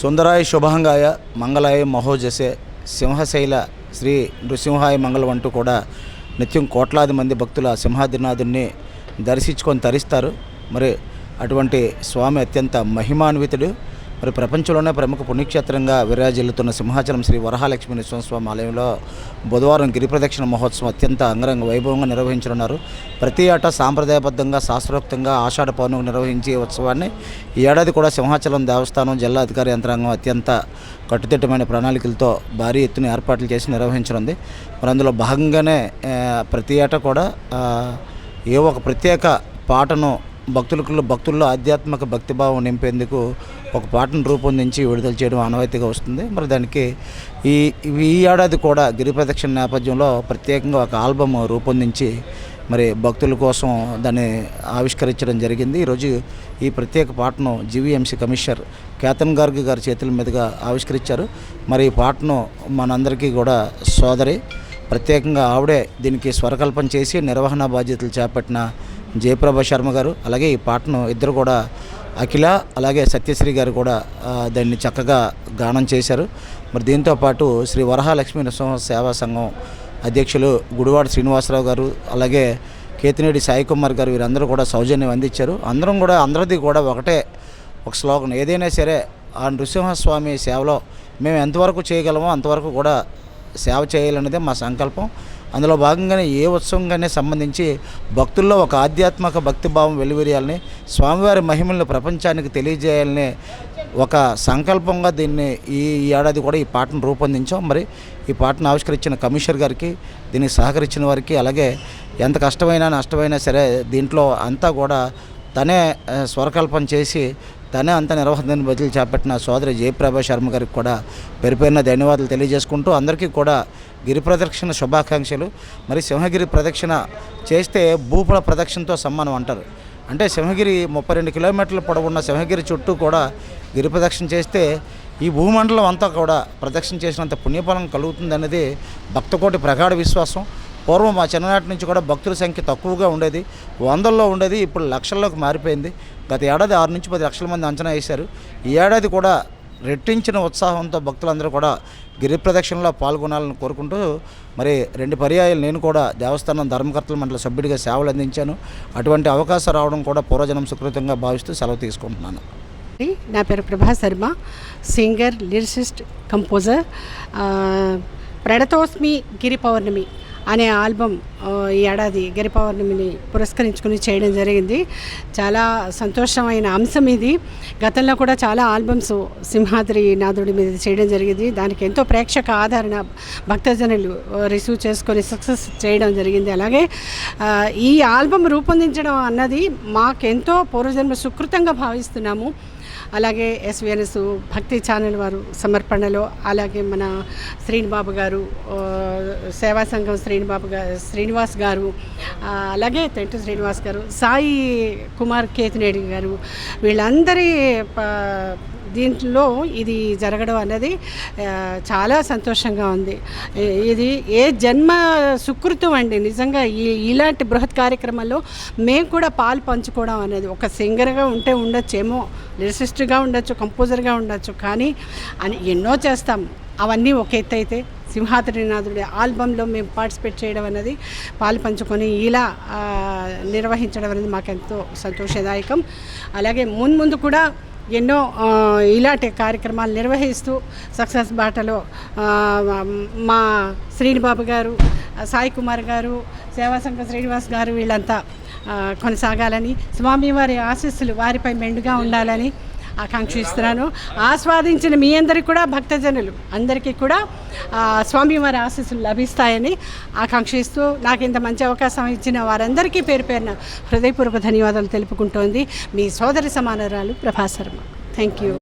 సుందరాయ శుభంగాయ మంగళాయ మహోజసే సింహశైల శ్రీ నృసింహాయ మంగళం అంటూ కూడా నిత్యం కోట్లాది మంది భక్తుల సింహాదినాథుడిని దర్శించుకొని తరిస్తారు. మరి అటువంటి స్వామి అత్యంత మహిమాన్వితుడు. మరి ప్రపంచంలోనే ప్రముఖ పుణ్యక్షేత్రంగా విరాజిల్లుతున్న సింహాచలం శ్రీ వరహాలక్ష్మి నృసింహస్వామి ఆలయంలో బుధవారం గిరిప్రదక్షిణ మహోత్సవం అత్యంత అంగరంగ వైభవంగా నిర్వహించనున్నారు. ప్రతి ఏటా సాంప్రదాయబద్ధంగా శాస్త్రోక్తంగా ఆషాఢ పౌర్ణమి నిర్వహించే ఈ ఉత్సవాన్ని ఈ ఏడాది కూడా సింహాచలం దేవస్థానం జిల్లా అధికార యంత్రాంగం అత్యంత కట్టుదిట్టమైన ప్రణాళికలతో భారీ ఎత్తున ఏర్పాట్లు చేసి నిర్వహించనుంది. మరి అందులో భాగంగానే ప్రతి ఏటా కూడా ఏ ఒక ప్రత్యేక పాటను భక్తులకు భక్తుల్లో ఆధ్యాత్మిక భక్తిభావం నింపేందుకు ఒక పాటను రూపొందించి విడుదల చేయడం ఆనవాయితీగా వస్తుంది. మరి దానికి ఈ ఈ ఏడాది కూడా గిరి ప్రదక్షిణ నేపథ్యంలో ప్రత్యేకంగా ఒక ఆల్బమ్ రూపొందించి మరి భక్తుల కోసం దాన్ని ఆవిష్కరించడం జరిగింది. ఈరోజు ఈ ప్రత్యేక పాటను జీవీఎంసీ కమిషనర్ కేతన్ గార్గ్ గారి చేతుల మీదుగా ఆవిష్కరించారు. మరి ఈ పాటను మనందరికీ కూడా సోదరి ప్రత్యేకంగా ఆవిడే దీనికి స్వరకల్పన చేసి నిర్వహణ బాధ్యతలు చేపట్టిన జయప్రభ శర్మ గారు అలాగే ఈ పాటను ఇద్దరు కూడా అఖిల అలాగే సత్యశ్రీ గారు కూడా దాన్ని చక్కగా గానం చేశారు. మరి దీంతో పాటు శ్రీ వరహాలక్ష్మీ నృసింహ సేవా సంఘం అధ్యక్షులు గుడివాడ శ్రీనివాసరావు గారు అలాగే కేతినేడి సాయి కుమార్ గారు వీరందరూ కూడా సౌజన్యం అందించారు. అందరం కూడా అందరిది కూడా ఒకటే ఒక శ్లోకం ఏదైనా సరే ఆ నృసింహస్వామి సేవలో మేము ఎంతవరకు చేయగలమో అంతవరకు కూడా సేవ చేయాలన్నదే మా సంకల్పం. అందులో భాగంగానే ఏ ఉత్సవంగానే సంబంధించి భక్తుల్లో ఒక ఆధ్యాత్మిక భక్తిభావం వెలువరియాలని స్వామివారి మహిమలను ప్రపంచానికి తెలియజేయాలని ఒక సంకల్పంగా దీన్ని ఈ ఏడాది కూడా ఈ పాటను రూపొందించాం. మరి ఈ పాటను ఆవిష్కరించిన కమిషనర్ గారికి దీనికి సహకరించిన వారికి అలాగే ఎంత కష్టమైనా నష్టమైనా సరే దీంట్లో అంతా కూడా తనే స్వరకల్పన చేసి తనే అంత నిర్వహణ బదిలీ చేపట్టిన సోదరి జయప్రభా శర్మ గారికి కూడా పెరిపోయిన ధన్యవాదాలు తెలియజేసుకుంటూ అందరికీ కూడా గిరి ప్రదక్షిణ శుభాకాంక్షలు. మరి సింహగిరి ప్రదక్షిణ చేస్తే భూపల ప్రదక్షిణతో సమానం అంటారు. అంటే సింహగిరి ముప్పై రెండు కిలోమీటర్ల పొడవున్న సింహగిరి చుట్టూ కూడా గిరి ప్రదక్షిణ చేస్తే ఈ భూమండలం అంతా కూడా ప్రదక్షిణ చేసినంత పుణ్యఫలం కలుగుతుంది అనేది భక్తకోటి ప్రగాఢ విశ్వాసం. పూర్వం మా చిన్ననాటి నుంచి కూడా భక్తుల సంఖ్య తక్కువగా ఉండేది. వందల్లో ఉండేది ఇప్పుడు లక్షల్లోకి మారిపోయింది. గత ఏడాది ఆరు నుంచి పది లక్షల మంది అంచనా వేశారు. ఈ ఏడాది కూడా రెట్టించిన ఉత్సాహంతో భక్తులందరూ కూడా గిరి ప్రదక్షిణలో పాల్గొనాలని కోరుకుంటూ మరి రెండు పర్యాయాలు నేను కూడా దేవస్థానం ధర్మకర్తల మండల సభ్యుడిగా సేవలు అందించాను. అటువంటి అవకాశం రావడం కూడా పూర్వజనం సుకృతంగా భావిస్తూ సెలవు తీసుకుంటున్నాను. నా పేరు Prabha Sharma singer lyricist composer Pranatosmi Giri Pournami. అనే ఆల్బమ్ ఈ ఏడాది గిరి పౌర్ణమిని పురస్కరించుకుని చేయడం జరిగింది. చాలా సంతోషమైన అంశం ఇది. గతంలో కూడా చాలా ఆల్బమ్స్ సింహాద్రి నాథుడి మీద చేయడం జరిగింది. దానికి ఎంతో ప్రేక్షక ఆదరణ భక్తజనులు రిసీవ్ చేసుకొని సక్సెస్ చేయడం జరిగింది. అలాగే ఈ ఆల్బమ్ రూపొందించడం అన్నది మాకెంతో పూర్వజన్మ సుకృతంగా భావిస్తున్నాము. అలాగే ఎస్విఎన్ఎస్ భక్తి ఛానల్ వారు సమర్పణలో అలాగే మన శ్రీనిబాబు గారు సేవా సంఘం శ్రీనిబాబు గారు శ్రీనివాస్ గారు అలాగే తెంటు శ్రీనివాస్ గారు సాయి కుమార్ కేతినేడి గారు వీళ్ళందరి ప- దీంట్లో ఇది జరగడం అనేది చాలా సంతోషంగా ఉంది. ఇది ఏ జన్మ సుకృతం అండి. నిజంగా ఈ ఇలాంటి బృహత్ కార్యక్రమాల్లో మేము కూడా పాలు పంచుకోవడం అనేది ఒక సింగర్గా ఉంటే ఉండొచ్చేమో లిరిసిస్ట్గా ఉండొచ్చు కంపోజర్గా ఉండొచ్చు కానీ అని ఎన్నో చేస్తాం. అవన్నీ ఒక ఎత్తు అయితే సింహాద్రినాథుడి ఆల్బంలో మేము పార్టిసిపేట్ చేయడం అనేది పాలు పంచుకొని ఇలా నిర్వహించడం అనేది మాకెంతో సంతోషదాయకం. అలాగే మున్ముందు కూడా ఎన్నో ఇలాంటి కార్యక్రమాలు నిర్వహిస్తూ సక్సెస్ బాటలో మా శ్రీనిబాబు గారు సాయి కుమార్ గారు సేవా సంఘ శ్రీనివాస్ గారు వీళ్ళంతా కొనసాగాలని కొనసాగాలని స్వామివారి ఆశీస్సులు వారిపై మెండుగా ఉండాలని ఆకాంక్షిస్తున్నాను. ఆస్వాదించిన మీ అందరికీ కూడా భక్తజనులు అందరికీ కూడా స్వామివారి ఆశీస్సులు లభిస్తాయని ఆకాంక్షిస్తూ నాకు ఇంత మంచి అవకాశం ఇచ్చిన వారందరికీ పేరు పేరున హృదయపూర్వక ధన్యవాదాలు తెలుపుకుంటోంది మీ సోదరి సమానరాలు ప్రభాశర్మ థ్యాంక్ యూ